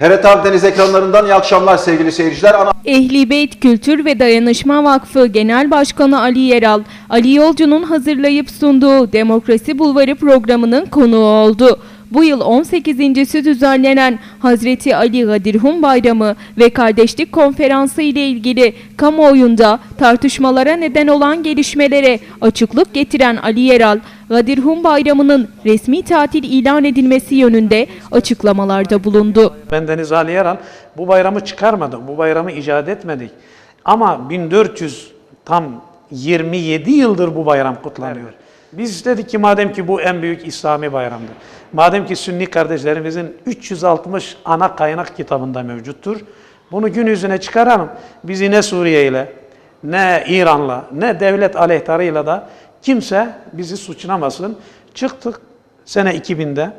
HRT Akdeniz ekranlarından iyi akşamlar sevgili seyirciler. Ana Ehli Beyt Kültür ve Dayanışma Vakfı Genel Başkanı Ali Yeral, Ali Yolcu'nun hazırlayıp sunduğu Demokrasi Bulvarı programının konuğu oldu. Bu yıl 18.si düzenlenen Hazreti Ali Gadirhum Bayramı ve Kardeşlik Konferansı ile ilgili kamuoyunda tartışmalara neden olan gelişmelere açıklık getiren Ali Yeral, Gadirhum Bayramı'nın resmi tatil ilan edilmesi yönünde açıklamalarda bulundu. Ben Deniz Ali Yaral bu bayramı çıkarmadım, bu bayramı icat etmedik. Ama 1400 tam 27 yıldır bu bayram kutlanıyor. Biz dedik ki madem ki bu en büyük İslami bayramdır. Madem ki Sünni kardeşlerimizin 360 ana kaynak kitabında mevcuttur. Bunu gün yüzüne çıkaralım. Bizi ne Suriye ile, ne İran'la, ne devlet aleyhtarıyla da kimse bizi suçlamasın. Çıktık sene 2000'de.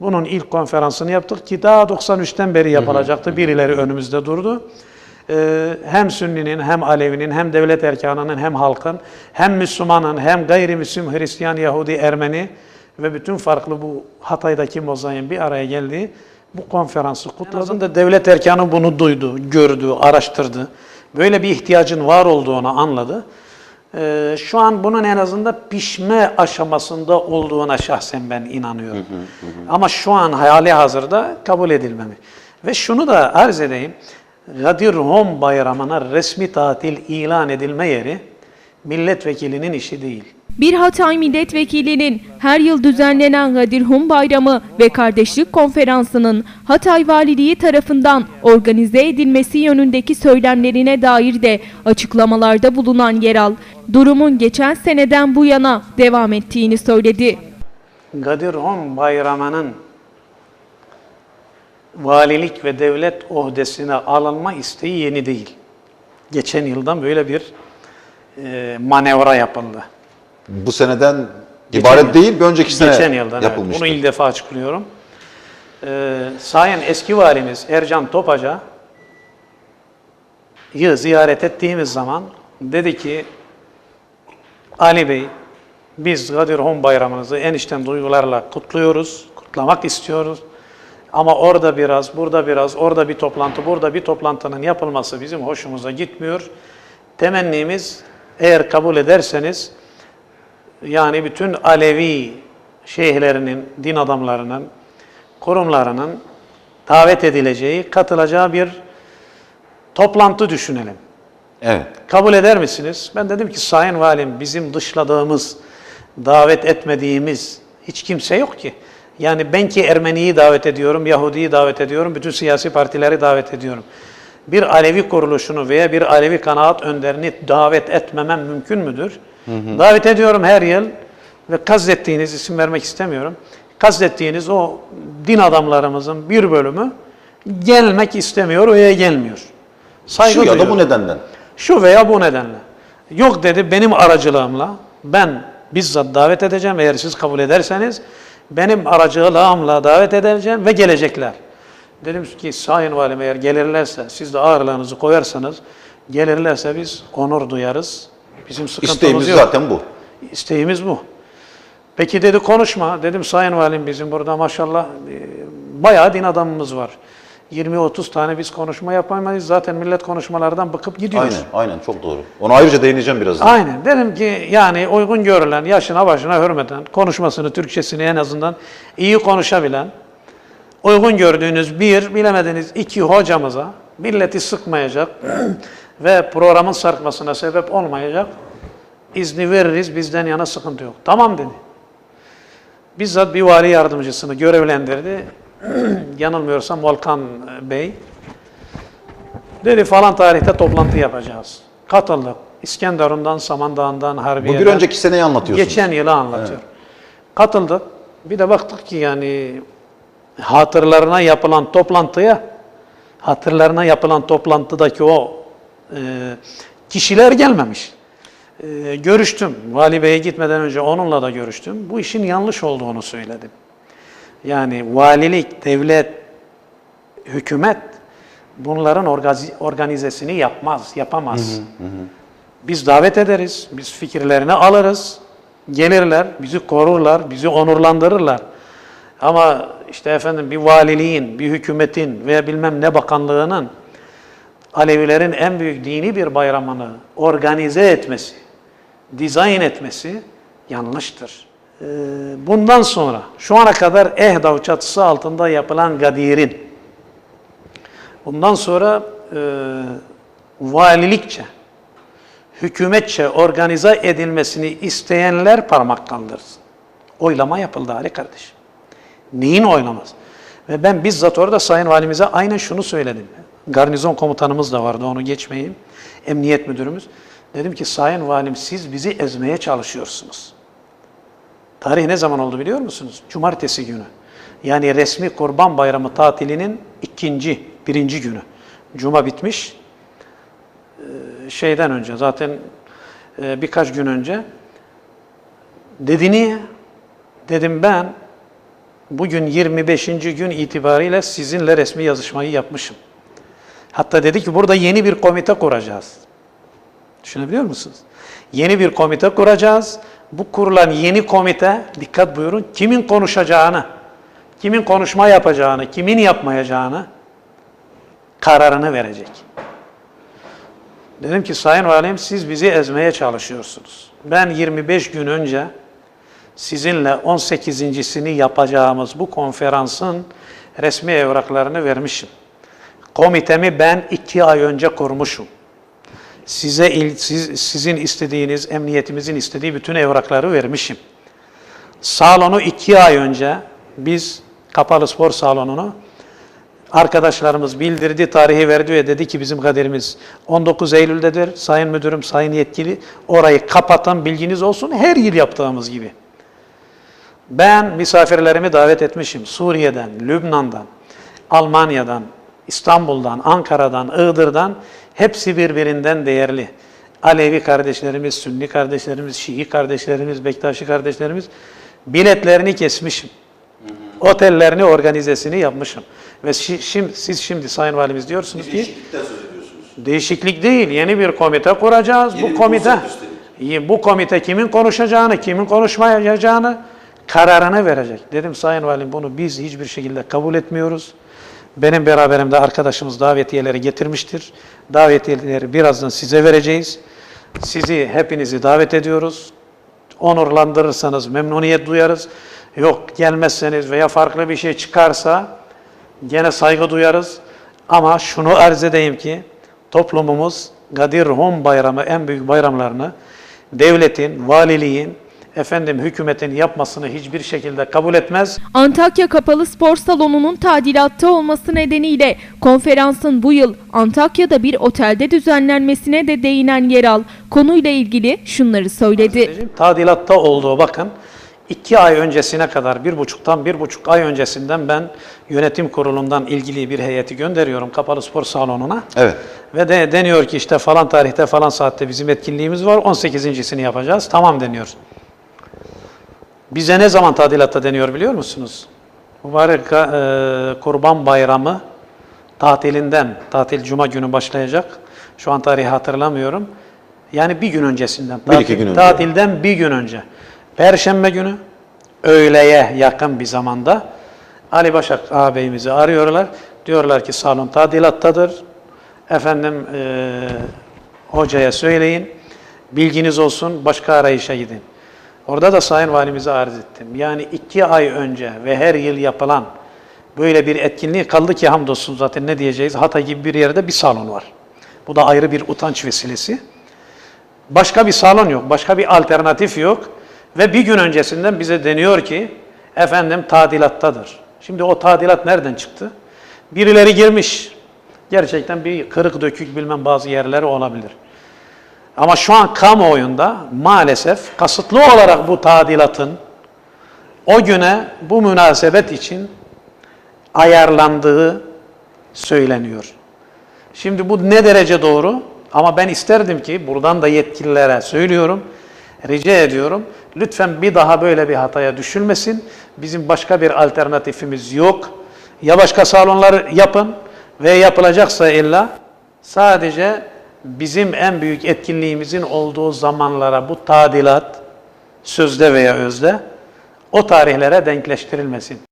Bunun ilk konferansını yaptık ki daha 93'ten beri yapılacaktı. Birileri önümüzde durdu. Ee, hem Sünni'nin, hem Alevi'nin, hem devlet erkanının, hem halkın, hem Müslümanın, hem gayrimüslim, Hristiyan, Yahudi, Ermeni ve bütün farklı bu Hatay'daki mozaiğin bir araya geldiği bu konferansı kutladı. da devlet erkanı bunu duydu, gördü, araştırdı. Böyle bir ihtiyacın var olduğunu anladı. Ee, şu an bunun en azından pişme aşamasında olduğuna şahsen ben inanıyorum. Ama şu an hali hazırda kabul edilmemi. Ve şunu da arz edeyim. Gadir Hom bayramına resmi tatil ilan edilme yeri milletvekilinin işi değil. Bir Hatay Milletvekilinin her yıl düzenlenen Gadirhum Bayramı ve Kardeşlik Konferansı'nın Hatay Valiliği tarafından organize edilmesi yönündeki söylemlerine dair de açıklamalarda bulunan Yeral, durumun geçen seneden bu yana devam ettiğini söyledi. Gadir Hom bayramının valilik ve devlet ohdesine alınma isteği yeni değil. Geçen yıldan böyle bir e, manevra yapıldı. bu seneden Geçen ibaret yıl. değil, bir önceki sene Geçen yıldan evet. yapılmıştı. Bunu ilk defa açıklıyorum. Ee, Sayın eski valimiz Ercan Topaca yı ziyaret ettiğimiz zaman dedi ki Ali Bey biz Gadir Hom bayramınızı en içten duygularla kutluyoruz, kutlamak istiyoruz. Ama orada biraz, burada biraz, orada bir toplantı, burada bir toplantının yapılması bizim hoşumuza gitmiyor. Temennimiz eğer kabul ederseniz yani bütün Alevi şeyhlerinin, din adamlarının, kurumlarının davet edileceği, katılacağı bir toplantı düşünelim. Evet. Kabul eder misiniz? Ben dedim ki Sayın Valim bizim dışladığımız, davet etmediğimiz hiç kimse yok ki. Yani ben ki Ermeniyi davet ediyorum, Yahudi'yi davet ediyorum, bütün siyasi partileri davet ediyorum. Bir Alevi kuruluşunu veya bir Alevi kanaat önderini davet etmemem mümkün müdür? Davet ediyorum her yıl ve kastettiğiniz, isim vermek istemiyorum, kastettiğiniz o din adamlarımızın bir bölümü gelmek istemiyor, oraya gelmiyor. Saygı Şu ya da duyuyorum. bu nedenden. Şu veya bu nedenle. Yok dedi benim aracılığımla ben bizzat davet edeceğim eğer siz kabul ederseniz benim aracılığımla davet edeceğim ve gelecekler. Dedim ki sayın valim eğer gelirlerse siz de ağırlığınızı koyarsanız gelirlerse biz onur duyarız. Bizim sıkıntımız İsteğimiz yok. zaten bu. İsteğimiz bu. Peki dedi konuşma. Dedim sayın valim bizim burada maşallah e, bayağı din adamımız var. 20-30 tane biz konuşma yapamayız. Zaten millet konuşmalardan bıkıp gidiyor. Aynen, aynen çok doğru. Ona ayrıca değineceğim birazdan. Aynen. Dedim ki yani uygun görülen, yaşına başına hürmeten, konuşmasını, Türkçesini en azından iyi konuşabilen, uygun gördüğünüz bir, bilemediniz iki hocamıza milleti sıkmayacak ve programın sarkmasına sebep olmayacak izni veririz, bizden yana sıkıntı yok. Tamam dedi. Bizzat bir vali yardımcısını görevlendirdi. Yanılmıyorsam Volkan Bey. Dedi falan tarihte toplantı yapacağız. Katıldık. İskenderun'dan, Samandağ'ından, Bu Harbiye'den. bir önceki seneyi anlatıyorsunuz. Geçen yılı anlatıyor. Katıldık. Bir de baktık ki yani hatırlarına yapılan toplantıya, hatırlarına yapılan toplantıdaki o e, kişiler gelmemiş. E, görüştüm. Vali Bey'e gitmeden önce onunla da görüştüm. Bu işin yanlış olduğunu söyledim. Yani valilik, devlet, hükümet bunların organizesini yapmaz, yapamaz. Biz davet ederiz, biz fikirlerini alırız, gelirler, bizi korurlar, bizi onurlandırırlar. Ama işte efendim bir valiliğin, bir hükümetin veya bilmem ne bakanlığının Alevilerin en büyük dini bir bayramını organize etmesi, dizayn etmesi yanlıştır. Ee, Bundan sonra şu ana kadar Ehdav çatısı altında yapılan Gadir'in bundan sonra e, valilikçe, hükümetçe organize edilmesini isteyenler parmak kaldırsın. Oylama yapıldı Ali kardeşim. Neyin oylaması? Ve ben bizzat orada Sayın Valimize aynen şunu söyledim. Garnizon komutanımız da vardı onu geçmeyeyim. Emniyet müdürümüz. Dedim ki Sayın Valim siz bizi ezmeye çalışıyorsunuz. Tarih ne zaman oldu biliyor musunuz? Cumartesi günü. Yani resmi Kurban Bayramı tatilinin ikinci, birinci günü. Cuma bitmiş. Ee, Şeyden önce zaten e, birkaç gün önce. Dedi niye? Dedim ben bugün 25. gün itibariyle sizinle resmi yazışmayı yapmışım. Hatta dedi ki burada yeni bir komite kuracağız. Düşünebiliyor musunuz? Yeni bir komite kuracağız. Bu kurulan yeni komite, dikkat buyurun, kimin konuşacağını, kimin konuşma yapacağını, kimin yapmayacağını kararını verecek. Dedim ki Sayın Valim siz bizi ezmeye çalışıyorsunuz. Ben 25 gün önce sizinle 18.sini yapacağımız bu konferansın resmi evraklarını vermişim. Komitemi ben iki ay önce kurmuşum. Size il- siz, sizin istediğiniz, emniyetimizin istediği bütün evrakları vermişim. Salonu iki ay önce biz kapalı spor salonunu arkadaşlarımız bildirdi, tarihi verdi ve dedi ki bizim kaderimiz 19 Eylül'dedir. Sayın müdürüm, sayın yetkili orayı kapatan bilginiz olsun her yıl yaptığımız gibi. Ben misafirlerimi davet etmişim. Suriye'den, Lübnan'dan, Almanya'dan, İstanbul'dan, Ankara'dan, Iğdır'dan hepsi birbirinden değerli. Alevi kardeşlerimiz, Sünni kardeşlerimiz, Şii kardeşlerimiz, Bektaşi kardeşlerimiz biletlerini kesmişim. Otellerini, organizesini yapmışım. Ve şi- şimdi, siz şimdi Sayın Valimiz diyorsunuz ki söz ediyorsunuz. Değişiklik değil, yeni bir komite kuracağız. Yeni bu bir komite, bu komite kimin konuşacağını, kimin konuşmayacağını kararını verecek. Dedim Sayın Valim bunu biz hiçbir şekilde kabul etmiyoruz. Benim beraberimde arkadaşımız davetiyeleri getirmiştir. Davetiyeleri birazdan size vereceğiz. Sizi hepinizi davet ediyoruz. Onurlandırırsanız memnuniyet duyarız. Yok gelmezseniz veya farklı bir şey çıkarsa gene saygı duyarız. Ama şunu arz edeyim ki toplumumuz Gadir Hum Bayramı en büyük bayramlarını devletin, valiliğin, efendim hükümetin yapmasını hiçbir şekilde kabul etmez. Antakya Kapalı Spor Salonu'nun tadilatta olması nedeniyle konferansın bu yıl Antakya'da bir otelde düzenlenmesine de değinen Yeral konuyla ilgili şunları söyledi. Tadilatta olduğu bakın iki ay öncesine kadar bir buçuktan bir buçuk ay öncesinden ben yönetim kurulundan ilgili bir heyeti gönderiyorum kapalı spor salonuna. Evet. Ve de deniyor ki işte falan tarihte falan saatte bizim etkinliğimiz var 18.sini yapacağız. Tamam deniyor. Bize ne zaman tadilatta deniyor biliyor musunuz? Mübarek e, Kurban Bayramı tatilinden, tatil cuma günü başlayacak. Şu an tarihi hatırlamıyorum. Yani bir gün öncesinden. Bir iki gün önce. Tatilden bir gün önce. Perşembe günü öğleye yakın bir zamanda Ali Başak ağabeyimizi arıyorlar. Diyorlar ki salon tadilattadır. Efendim e, hocaya söyleyin. Bilginiz olsun başka arayışa gidin. Orada da Sayın Valimize arz ettim. Yani iki ay önce ve her yıl yapılan böyle bir etkinliği kaldı ki hamdolsun zaten ne diyeceğiz? Hatay gibi bir yerde bir salon var. Bu da ayrı bir utanç vesilesi. Başka bir salon yok, başka bir alternatif yok. Ve bir gün öncesinden bize deniyor ki efendim tadilattadır. Şimdi o tadilat nereden çıktı? Birileri girmiş. Gerçekten bir kırık dökük bilmem bazı yerleri olabilir. Ama şu an kamuoyunda maalesef kasıtlı olarak bu tadilatın o güne bu münasebet için ayarlandığı söyleniyor. Şimdi bu ne derece doğru? Ama ben isterdim ki buradan da yetkililere söylüyorum, rica ediyorum. Lütfen bir daha böyle bir hataya düşülmesin. Bizim başka bir alternatifimiz yok. Ya başka salonlar yapın ve yapılacaksa illa sadece bizim en büyük etkinliğimizin olduğu zamanlara bu tadilat sözde veya özde o tarihlere denkleştirilmesin.